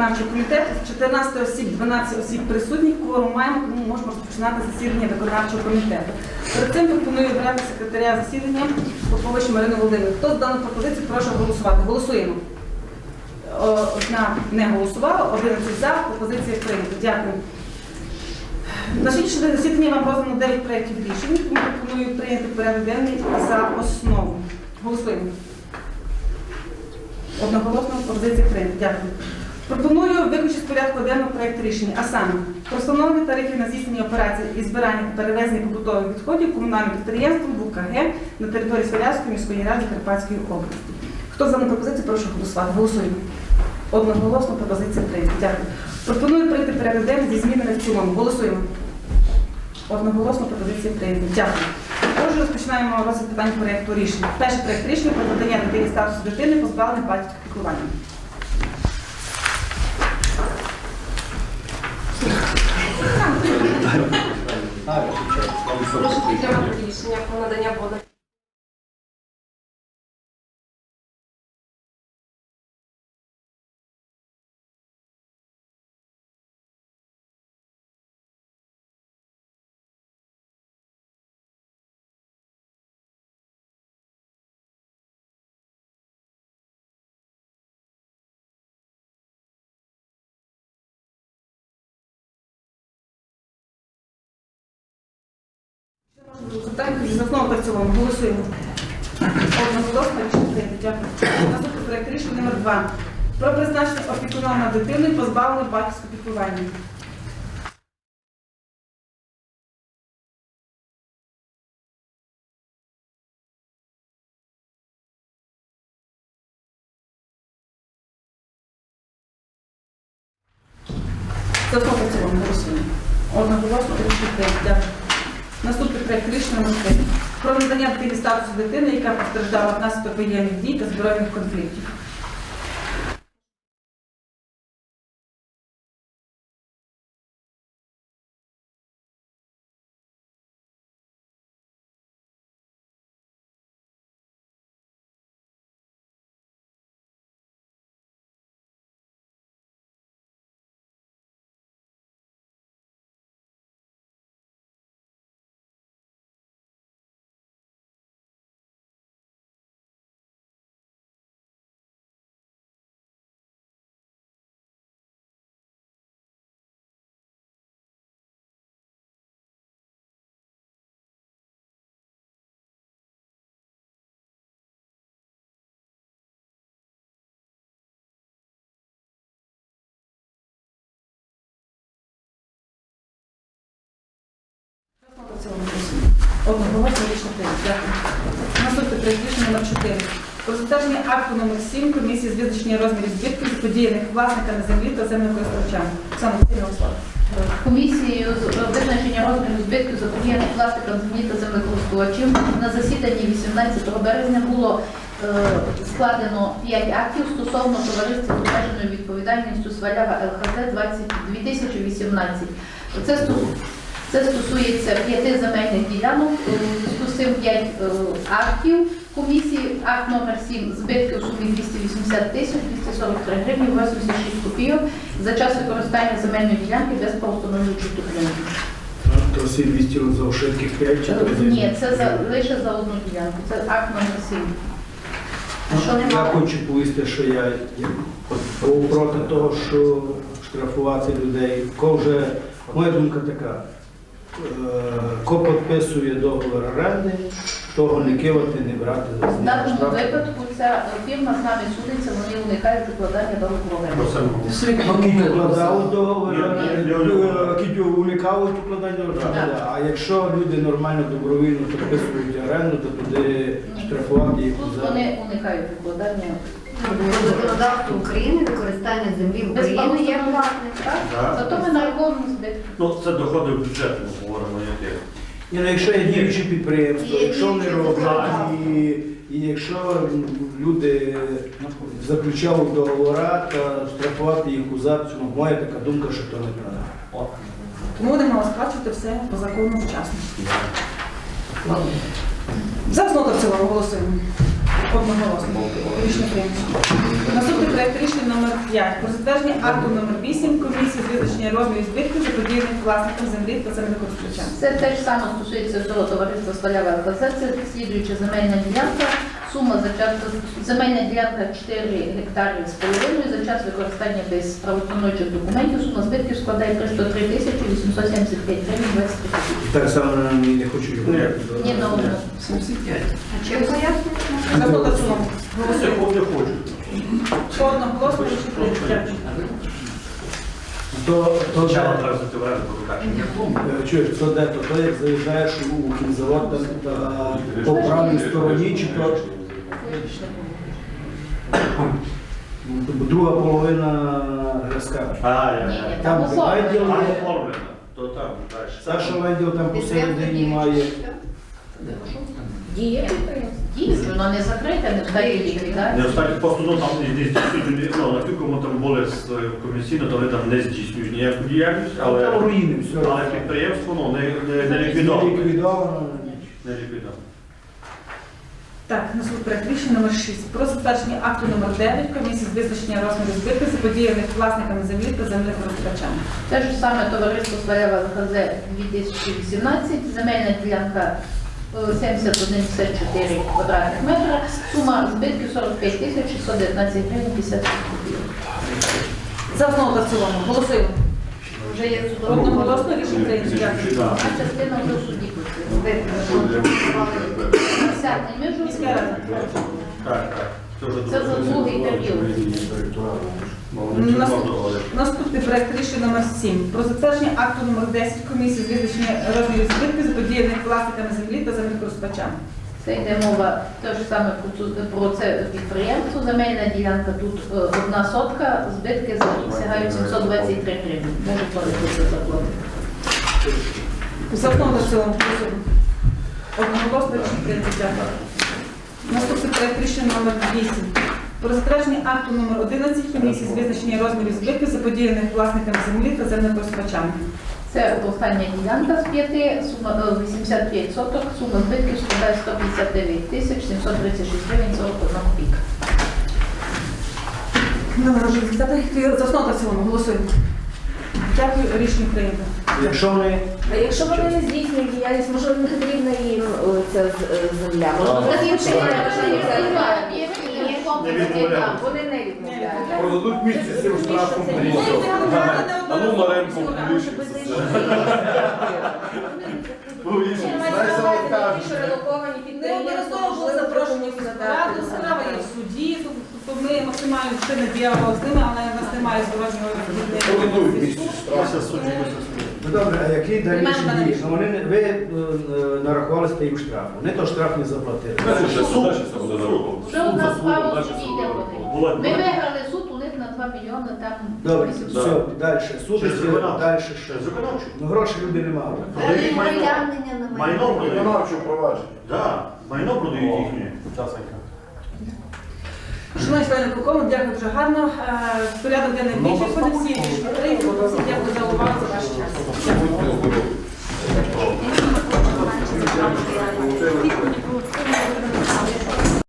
виконавчого комітету. 14 осіб, 12 осіб присутніх, кворум маємо, тому можемо розпочинати засідання виконавчого комітету. Перед цим пропоную обрати секретаря засідання Попович Марину Володимирівну. Хто за дану пропозицію, прошу голосувати. Голосуємо. О, Одна не голосувала, 11 за, пропозиція прийнята. Дякую. На сьогоднішнє засідання вам роздано 9 проєктів рішень, тому пропоную прийняти порядок денний за основу. Голосуємо. Одноголосно пропозиція прийнята. Дякую. Пропоную виключити з порядку денного проєкт рішення, а саме про встановлення тарифів на здійснення операцій із збирання та перевезення побутових відходів комунальним підприємством ВКГ на території Свалявської міської ради Карпатської області. Хто за пропозицію, прошу голосувати. Голосуємо. Одноголосно пропозиція прийнята. Дякую. Пропоную прийти порядок зі змінами в цілому. Голосуємо. Одноголосно пропозиція прийнята. Дякую. Отже, розпочинаємо розгляд питань проєкту рішення. Перший проєкт рішення про надання дитині статусу дитини позбавлених батьківського піклування. Прошу підтримати рішення про надання води. Питання за основу та в цілому. Голосуємо. Одноголосно рішення. Наступний проєкт рішення номер 2 Про призначення опікуна над дитиною позбавленої батьківського піклування. За основу та в. Голосуємо. Одноголосно рішення. Дякую. Наступний проект рішення номер 3 про надання дитині статусу дитини, яка постраждала внаслідок воєнних дій та збройних конфліктів. В цілому голосуємо. Одноголосно рішення прийнято. Дякую. Наступний проект рішення номер 4 про затвердження акту номер 7 комісії з визначення розмірів збитків заподіяних власниками землі та землекористувачами. Саме цільного слова. Комісією з визначення розміру збитків заподіяних власникам землі та землекористувачів на засіданні 18 березня було е, складено 5 актів стосовно товариства з обмеженою відповідальністю Свалява ЛХЗ 2018. Це це стосується п'яти земельних ділянок, з цим п'ять е, актів комісії. Акт номер 7 збитки у сумі 280 тисяч 243 гривні 86 копійок за час використання земельної ділянки без правоустановлюючих документів. То всі 200 за ошибки 5 чи то Ні, це за лише за одну ділянку. Це акт номер 7. Що Я немає? хочу повісти, що я був проти того, що штрафувати людей. Ко вже моя думка така. Е, Ко підписує договір оренди, того не кивати, не брати за В даному випадку ця фірма з нами судиться, вони уникають укладання договору. Ну, Кітю укладали договір, Кітю уникали укладання договору. А якщо люди нормально добровільно підписують оренду, то туди штрафувати їх Тут за вони уникають укладання. По законодавству України використання землі в Без Україні є платне. Так? Зато ми на рахунок. Ну, це доходи в Ні, ну якщо є діючі підприємства, Є якщо вони діючі роблять, і, і якщо люди заключали договора, то штрафувати їх у запцю, моя така думка, що то не неправильно. Тому будемо розплачувати сплачувати все по закону вчасно. За основу та в цілому голосуємо. Одноголосно. Рішення прийнято. Наступний проект рішення номер 5 про затвердження акту номер 8 комісії з визначення розмірів збитків заподіяних власникам землі та землекористувачам. Це те ж саме стосується всього товариства Сталява ЛКЗ, це слідуюча земельна ділянка. Сума за час земельна ділянка 4 гектари з половиною за час використання без правоустановчих документів. Сума збитків складає 303 тисячі 875 гривень 23 копійки. Так само не хочу його. Ні на одну. А чим пояснюється? За не. То, то, Почала де, треба зайти в оренду, е, чуєш, то де, то, то як заїжджаєш у кінзавод там, та по правій стороні, чи то бо друга половина ГСК. А, я, я. Там відділ Там є, оформлено, то там далі. Саша Ленділ там посередині має. Діє. Діє, воно не закрите, не в стадії Не ліквідації. останні просто ну, там не здійснюють, ну, на кому там були з е, комісійно, то вони там не здійснюють ніяку діяльність, але, Там руїни, все. але підприємство ну, не, не, не Не ліквідовано. ліквідовано. Не ліквідовано. Так, наступний проект рішення номер 6 про затвердження акту номер 9 комісії з визначення розмірів збитків заподіяних власниками землі та землекористувачами. Те ж саме товариство Слаєва ЛКЗ 2018, земельна ділянка 71,54 квадратних метра, сума збитків 45 тисяч 619 гривень 50 копійок. За основу та в цілому. Голосуємо. Вже є. Одноголосно рішення прийнято. Дякую. А частина вже в суді працює. Збитки. Десятий між Так, так. Це за другий період. Бо вони Нас- чудово доходять. Наступний проект рішення номер 7 про затвердження акту номер 10 комісії з визначення розмірів збитків заподіяних власниками землі та землекористувачами. Це йде мова те ж саме про, цю- про це підприємство. Земельна ділянка тут е, одна сотка, збитки за- сягають 723 гривні. Може платити заплатити. За основу та цілому. Голосуємо. Одноголосно рішення прийнято. Дякую. Наступний проект рішення номер 8 про затвердження акту номер 11 комісії з визначення розмірів збитків заподіяних власниками землі та землекористувачами. Це остання ділянка з п'яти, сума е, 85 соток, сума збитків складає 159 тисяч 736 гривень 41 копійка. Номер результати за основу та цілому. Голосуємо. Дякую. Рішення прийнято. Якщо вони А якщо вони не здійснюють діяльність, може не потрібна їм е, ця з- е, земля? Може, вони їм ще не Не відмовляють. Вони не відмовляють. Продадуть місце з цим штрафом. А ну Маренко. Не були запрошені в раду, справа є в суді, ми максимально йшли на діалог з ними, але в нас немає зворотнього Продадуть Ну добре, а які далі дії? Ну, вони не- ви е, е, нарахували сте їм штраф. Вони то штраф не заплатили. Суд, руку. Вже у нас справа в йде Була- вони. Ми виграли суд у них на 2 мільйони, там Добре, 800. все, далі. Суд Через виконавчу. далі Ще що? законодавчо. Ну гроші люди не мали. Продають майно. Майно майно. продають. Виконавче провадження. Майно продають їхнє. Шановні члени полковник, дякую дуже гарно. Е, Порядок денний вичерпаний, всі рішення прийняті. Дякую за увагу, за ваш час. Дякую.